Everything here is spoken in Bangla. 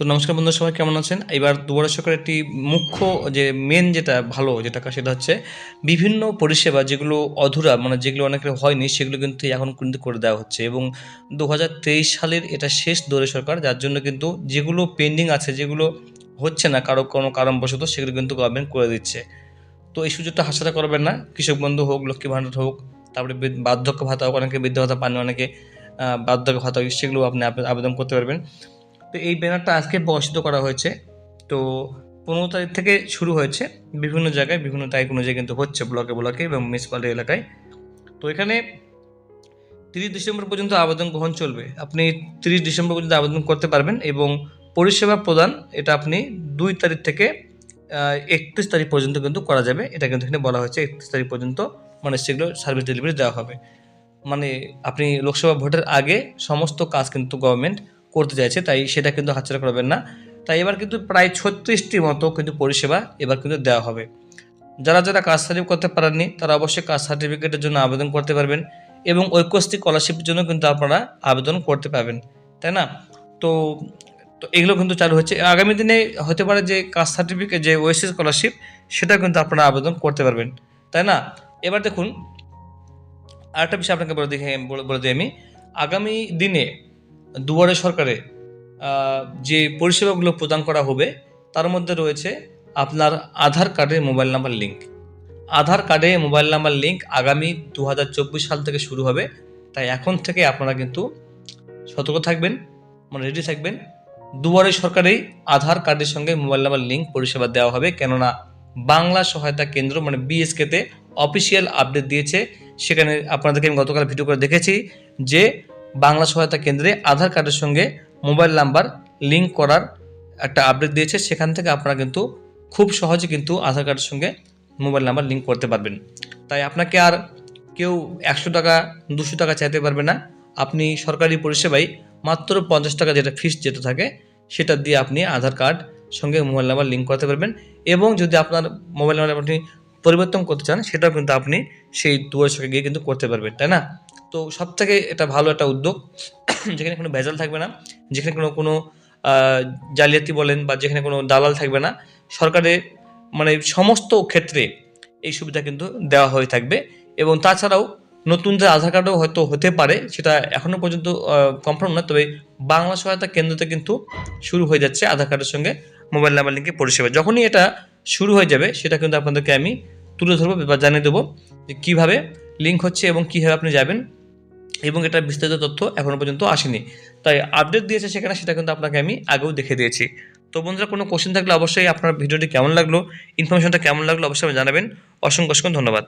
তো নমস্কার বন্ধু সবাই কেমন আছেন? এবার দুয়ারে সরকার একটি মুখ্য যে মেন যেটা ভালো যেটা সেটা হচ্ছে বিভিন্ন পরিষেবা যেগুলো অধুরা মানে যেগুলো অনেকের হয়নি, সেগুলো কিন্তু এখন কিন্তু করে দেওয়া হচ্ছে। এবং দু হাজার তেইশ সালের এটা শেষ দুয়ারে সরকার, যার জন্য কিন্তু যেগুলো পেন্ডিং আছে, যেগুলো হচ্ছে না, কারও কোনো কারণবশত সেগুলো কিন্তু গভর্নমেন্ট করে দিচ্ছে। তো এই সুযোগটা হাতছাড়া করবেন না, কৃষক বন্ধু হোক, লক্ষ্মী ভাণ্ডার হোক, তারপরে বার্ধক্য ভাতা হোক, অনেকে বৃদ্ধ ভাতা পান অনেকে বার্ধক্য ভাতা সেগুলো আপনি আবেদন করতে পারবেন। তো এই ব্যানারটা আজকে প্রকাশিত করা হয়েছে। তো পনেরো তারিখ থেকে শুরু হয়েছে বিভিন্ন জায়গায়, বিভিন্ন তারিখ অনুযায়ী কিন্তু হচ্ছে ব্লকে ব্লকে এবং মিউনিসিপ্যালিটি এলাকায়। তো এখানে তিরিশ ডিসেম্বর পর্যন্ত আবেদন গ্রহণ চলবে। আপনি তিরিশ ডিসেম্বর পর্যন্ত আবেদন করতে পারবেন এবং পরিষেবা প্রদান এটা আপনি দুই তারিখ থেকে একত্রিশ তারিখ পর্যন্ত কিন্তু করা যাবে। এটা কিন্তু এখানে বলা হয়েছে একত্রিশ তারিখ পর্যন্ত মানে সেগুলো সার্ভিস ডেলিভারি দেওয়া হবে। মানে আপনি লোকসভা ভোটের আগে সমস্ত কাজ কিন্তু গভর্নমেন্ট করতে চাইছে, তাই সেটা কিন্তু হাতছাড়া করবেন না। তাই এবার কিন্তু প্রায় ছত্রিশটি মতো কিন্তু পরিষেবা এবার কিন্তু দেওয়া হবে। যারা যারা কাস্ট সার্টিফিকেট করতে পারেননি, তারা অবশ্যই কাস্ট সার্টিফিকেটের জন্য আবেদন করতে পারবেন এবং ঐক্যশ্রী স্কলারশিপের জন্য কিন্তু আপনারা আবেদন করতে পারবেন, তাই না? তো তো এগুলো কিন্তু চালু হচ্ছে। আগামী দিনে হতে পারে যে কাস্ট সার্টিফিকেট, যে ওয়েসি স্কলারশিপ, সেটা কিন্তু আপনারা আবেদন করতে পারবেন, তাই না? এবার দেখুন, আরেকটা বিষয় আপনাকে বলে দেখে বলে দিই আমি। আগামী দিনে দুয়ারে সরকারে যে পরিষেবাগুলো প্রদান করা হবে, তার মধ্যে রয়েছে আপনার আধার কার্ডের মোবাইল নাম্বার লিঙ্ক আধার কার্ডে মোবাইল নাম্বার লিঙ্ক আগামী দু হাজার চব্বিশ সাল থেকে শুরু হবে। তাই এখন থেকে আপনারা কিন্তু সতর্ক থাকবেন মানে রেডি থাকবেন। দুয়ারে সরকারেই আধার কার্ডের সঙ্গে মোবাইল নাম্বার লিঙ্ক পরিষেবা দেওয়া হবে। কেননা বাংলা সহায়তা কেন্দ্র মানে বিএসকেতে অফিসিয়াল আপডেট দিয়েছে। সেখানে আপনাদেরকে আমি গতকাল ভিডিও করে দেখেছি যে বাংলা সহায়তা কেন্দ্রে আধার কার্ডের সঙ্গে মোবাইল নাম্বার লিঙ্ক করার একটা আপডেট দিয়েছে। সেখান থেকে আপনারা কিন্তু খুব সহজে কিন্তু আধার কার্ডের সঙ্গে মোবাইল নাম্বার লিঙ্ক করতে পারবেন। তাই আপনাকে আর কেউ একশো টাকা, দুশো টাকা চাইতে পারবে না। আপনি সরকারি পরিষেবায় মাত্র পঞ্চাশ টাকা যেটা ফিস যেটা থাকে, সেটা দিয়ে আপনি আধার কার্ড সঙ্গে মোবাইল নাম্বার লিঙ্ক করতে পারবেন। এবং যদি আপনার মোবাইল নাম্বার আপনি পরিবর্তন করতে চান, সেটাও কিন্তু আপনি সেই দুয়ার সঙ্গে গিয়ে কিন্তু করতে পারবেন, তাই না? তো সব থেকে এটা ভালো একটা উদ্যোগ, যেখানে কোনো ভেজাল থাকবে না, যেখানে কোনো কোনো জালিয়াতি বলেন বা যেখানে কোনো দালাল থাকবে না সরকারের মানে সমস্ত ক্ষেত্রে এই সুবিধা কিন্তু দেওয়া হয়ে থাকবে। এবং তাছাড়াও নতুন যে আধার কার্ডও হয়তো হতে পারে, সেটা এখনও পর্যন্ত কনফার্ম না তবে বাংলা সহায়তা কেন্দ্রতে কিন্তু শুরু হয়ে যাচ্ছে আধার কার্ডের সঙ্গে মোবাইল নাম্বার লিঙ্কের পরিষেবা। যখনই এটা শুরু হয়ে যাবে, সেটা কিন্তু আপনাদেরকে আমি তুলে ধরবো বা জানিয়ে দেবো যে কীভাবে লিঙ্ক হচ্ছে এবং কীভাবে আপনি যাবেন। এবং এটা বিস্তারিত তথ্য এখনও পর্যন্ত আসেনি। তাই আপডেট দিয়েছে সেখানে, সেটা কিন্তু আপনাকে আমি আগেও দেখে দিয়েছি। তো বন্ধুরা, কোনো কোশ্চেন থাকলে অবশ্যই আপনার ভিডিওটি কেমন লাগল ইনফরমেশনটা কেমন লাগল অবশ্যই জানাবেন। অসংখ্য অসংখ্য ধন্যবাদ।